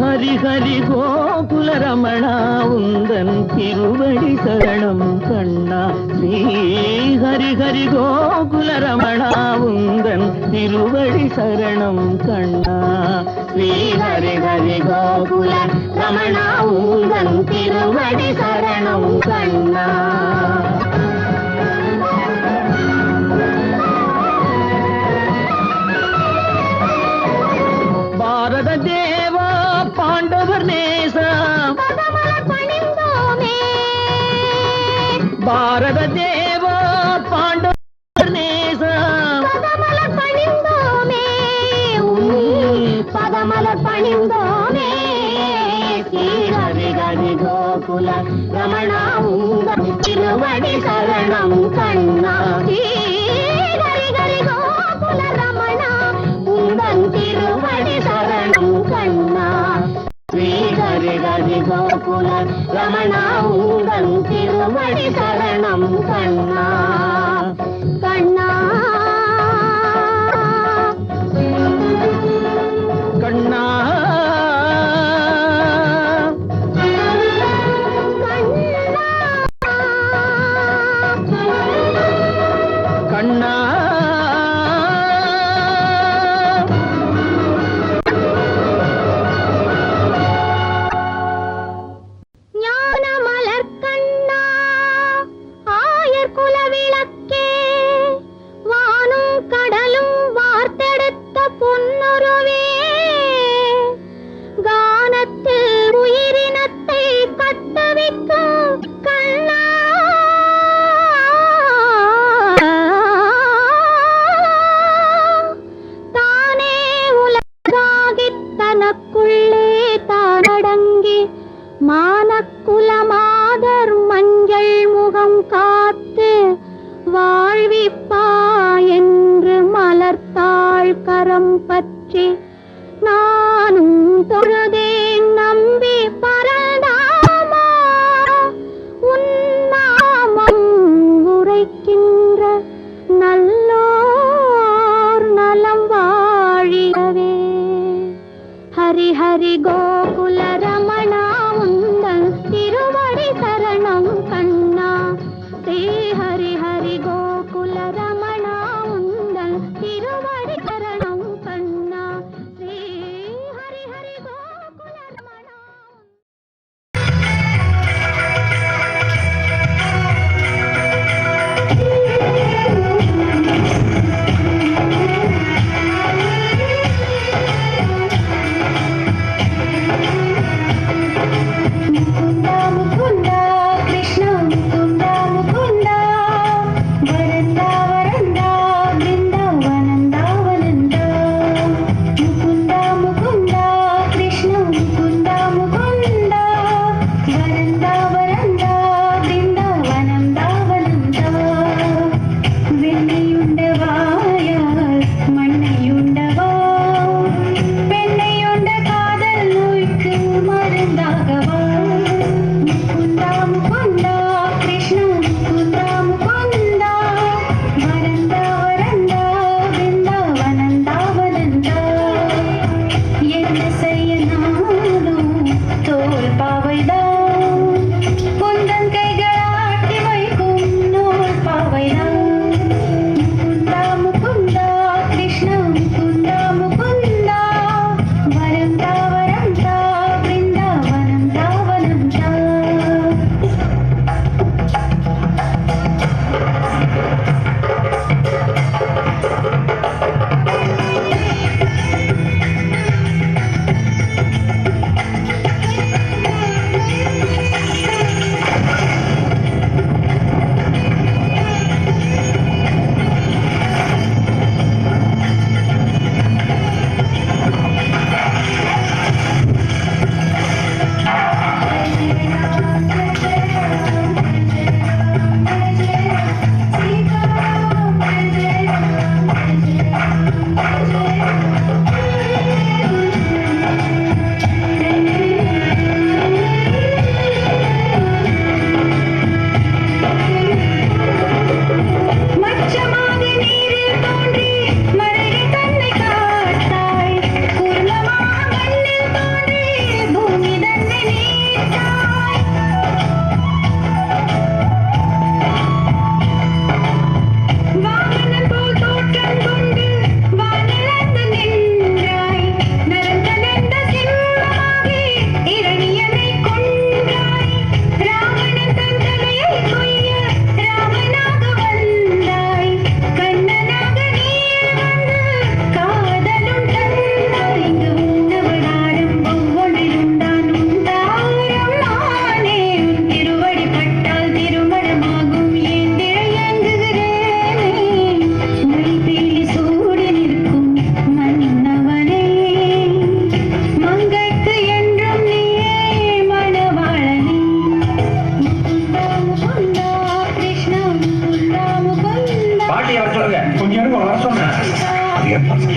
ஹரிஹரி கோகுல ரமணா உந்தன் திருவடி சரணம் கண்ணா ஸ்ரீ ஹரிஹரி கோகுல ரமணா తిరువడి శరణం కన్నా. శ్రీ హరి హరి గోకుల రమణ ఊరం తిరువడి శరణం కన్నా. రమణ తిరువడి శరణం కన్నా. రమణ ఉందం తిరువడి శరణం కన్నా. శ్రీహరి గోకుల రమణ ఉందం తిరువడి శరణం కన్నా.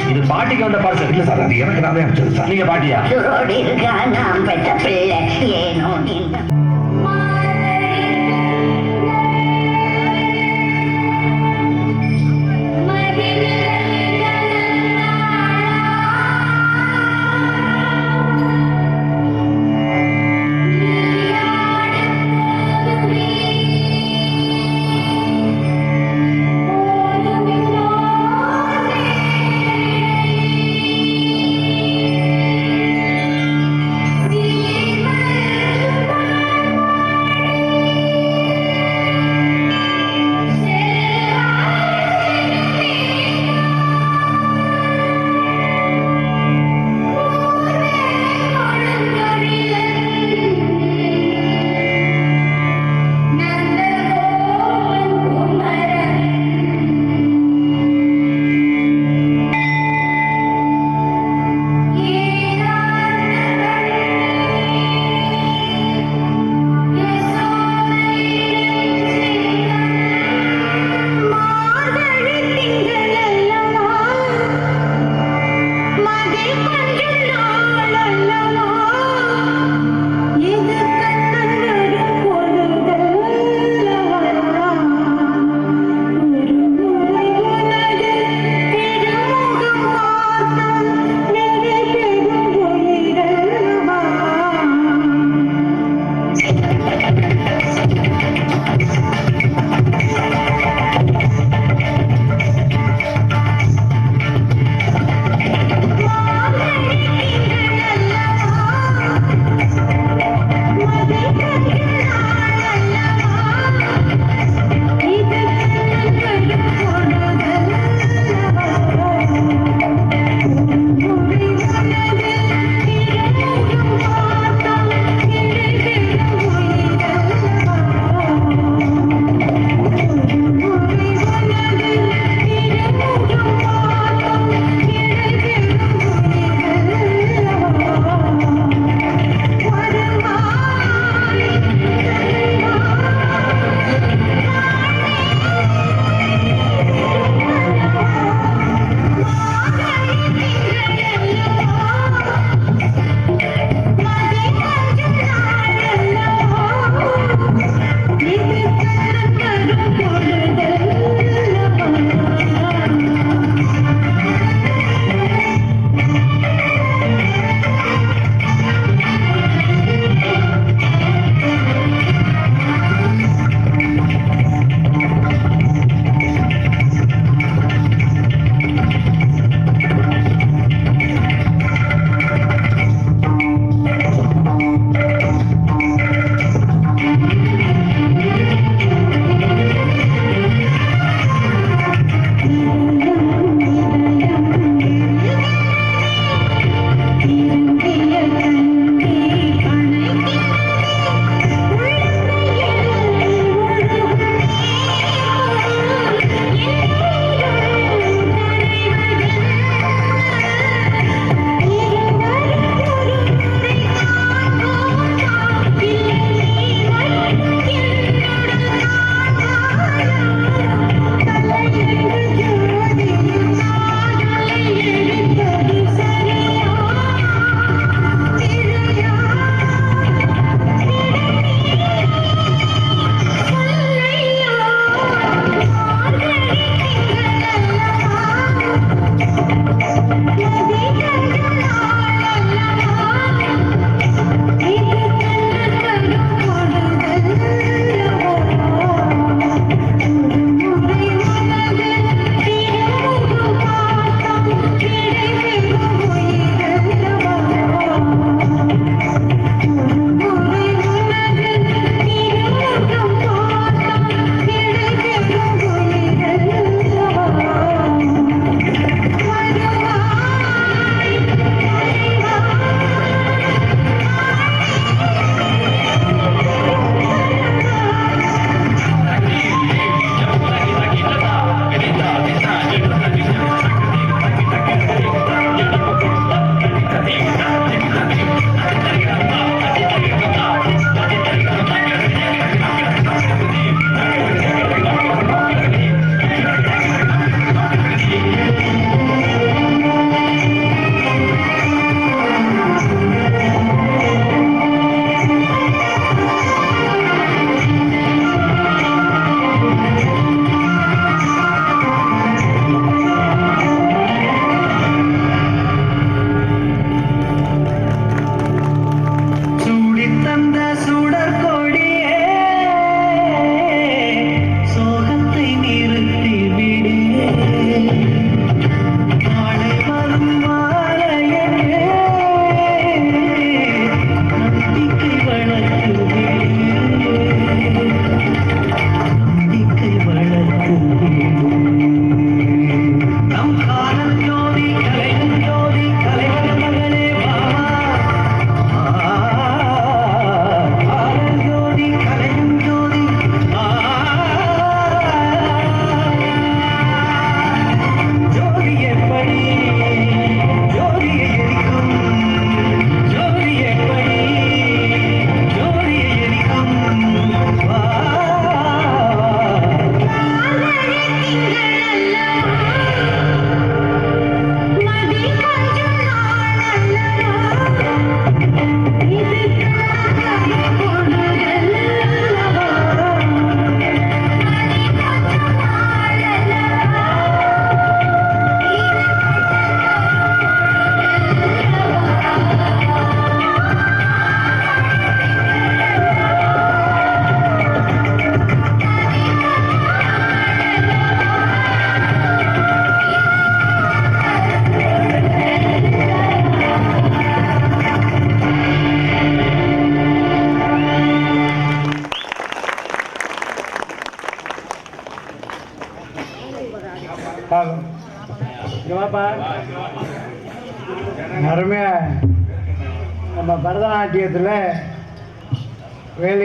இது பாட்டிக்கு வந்த பார்சல் இல்ல சார் அது எனக்கு நானே அனுப்பிச்சது சார். நீங்க பாட்டியா?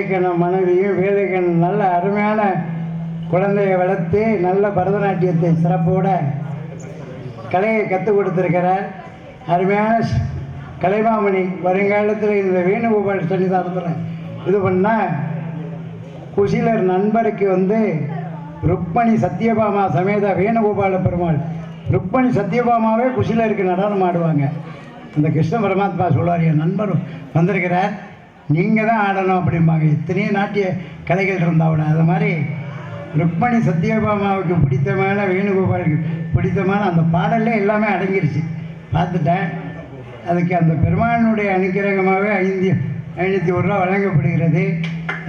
வேலைக்கண்ண மனைவியும் வேலைக்கண் நல்ல அருமையான குழந்தையை வளர்த்து நல்ல பரதநாட்டியத்தை சிறப்போட கலையை கற்றுக் கொடுத்துருக்கிறார். அருமையான கலைமாமணி வருங்காலத்தில் இந்த வேணுகோபால் சன்னிதானத்தில் இது பண்ணால் குஷிலர் நண்பருக்கு வந்து ருக்மணி சத்யபாமா சமேத வேணுகோபால பெருமாள். ருக்மணி சத்யபாமாவே குஷிலருக்கு நடனம் ஆடுவாங்க. அந்த கிருஷ்ண பரமாத்மா சொல்வார் என் நண்பர் வந்திருக்கிறார். நீங்கள் தான் ஆடணும் அப்படிம்பாங்க. இத்தனையும் நாட்டிய கலைகள் இருந்தாவிட அது மாதிரி ருக்மணி சத்யபாமாவுக்கு பிடித்தமான வேணுகோபாலுக்கு பிடித்தமான அந்த பாடல்லே எல்லாமே அடங்கிருச்சு. பார்த்துட்டேன். அதுக்கு அந்த பெருமானுடைய அனுக்கிரகமாகவே ஐந்து ஐநூற்றி ஒரு ரூபா வழங்கப்படுகிறது.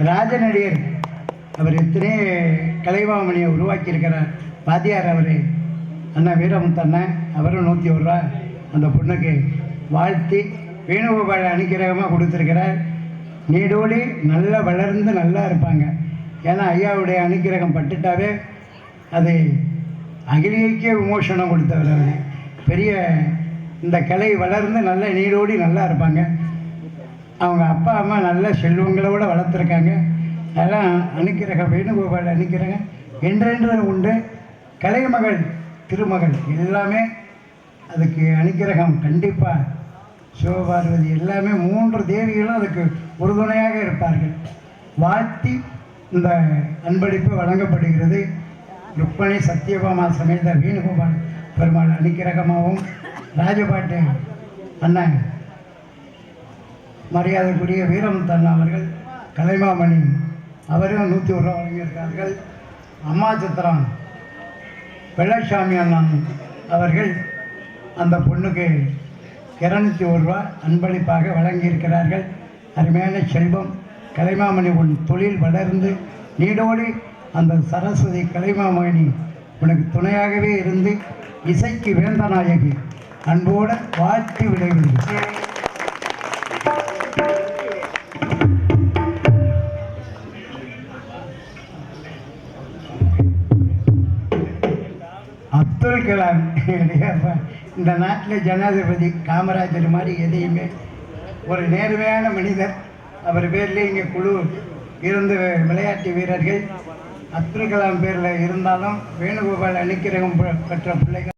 ராஜநடிகர் அவர் எத்தனை கலைவாமணியை உருவாக்கியிருக்கிறார். பாத்தியார் அவர் அண்ணா வீரமுத்தண்ணன் அவரும் நூற்றி ஒரு ரூபா அந்த பொண்ணுக்கு வாழ்த்தி வேணுகோபால் அனுக்கிரகமாக கொடுத்துருக்கிறார். நீடோடி நல்லா வளர்ந்து நல்லா இருப்பாங்க. ஏன்னா ஐயாவுடைய அனுக்கிரகம் பட்டுட்டாவே அது அகிலியைக்கே விமோசனம் கொடுத்தவர் அவர். பெரிய இந்த கலை வளர்ந்து நல்ல நீடோடி நல்லா இருப்பாங்க. அவங்க அப்பா அம்மா நல்ல செல்வங்களோட வளர்த்துருக்காங்க. அதெல்லாம் அனுக்கிரகம் வேணுகோபால் அனுக்கிறங்க என்றென்று உண்டு. கலைமகள் திருமகள் எல்லாமே அதுக்கு அனுக்கிரகம் கண்டிப்பாக சிவபார்வதி எல்லாமே மூன்று தேவிகளும் அதுக்கு உறுதுணையாக இருப்பார்கள். வாழ்த்தி இந்த அன்பளிப்பு வழங்கப்படுகிறது. ருக்மணி சத்யபாமா சமேத வேணுகோபால் பெருமாள் அனுக்கிரகமாகவும் ராஜபாட்டு அண்ணன் மரியாதைக்குரிய வீரமுத்தண்ணா அவர்கள் கலைமாமணி அவரும் நூற்றி ஒரு ரூபா வழங்கியிருக்கார்கள் அம்மா சித்திரம் வெள்ளசாமி அண்ணன் அவர்கள் அந்த பொண்ணுக்கு இருநூத்தி ஒரு ரூபா அன்பளிப்பாக வழங்கியிருக்கிறார்கள். அருமையான செல்வம் கலைமாமணி உன் தொழில் வளர்ந்து நீடோடி அந்த சரஸ்வதி கலைமாமணி உனக்கு துணையாகவே இருந்து இசைக்கு வேந்தநாயகி. அன்போடு வாழ்த்தி விடைபெறுகிறேன். அப்துல் கலாம் இந்த நாட்டில் ஜனாதிபதி காமராஜர் மாதிரி எதையுமே ஒரு நேர்மையான மனிதர் அவர் பேரில் இங்கே குழு இருந்து விளையாட்டு வீரர்கள் அப்துல் கலாம் பேரில் இருந்தாலும் வேணுகோபால் அனுக்கிரகம் பெற்ற பிள்ளைகள்.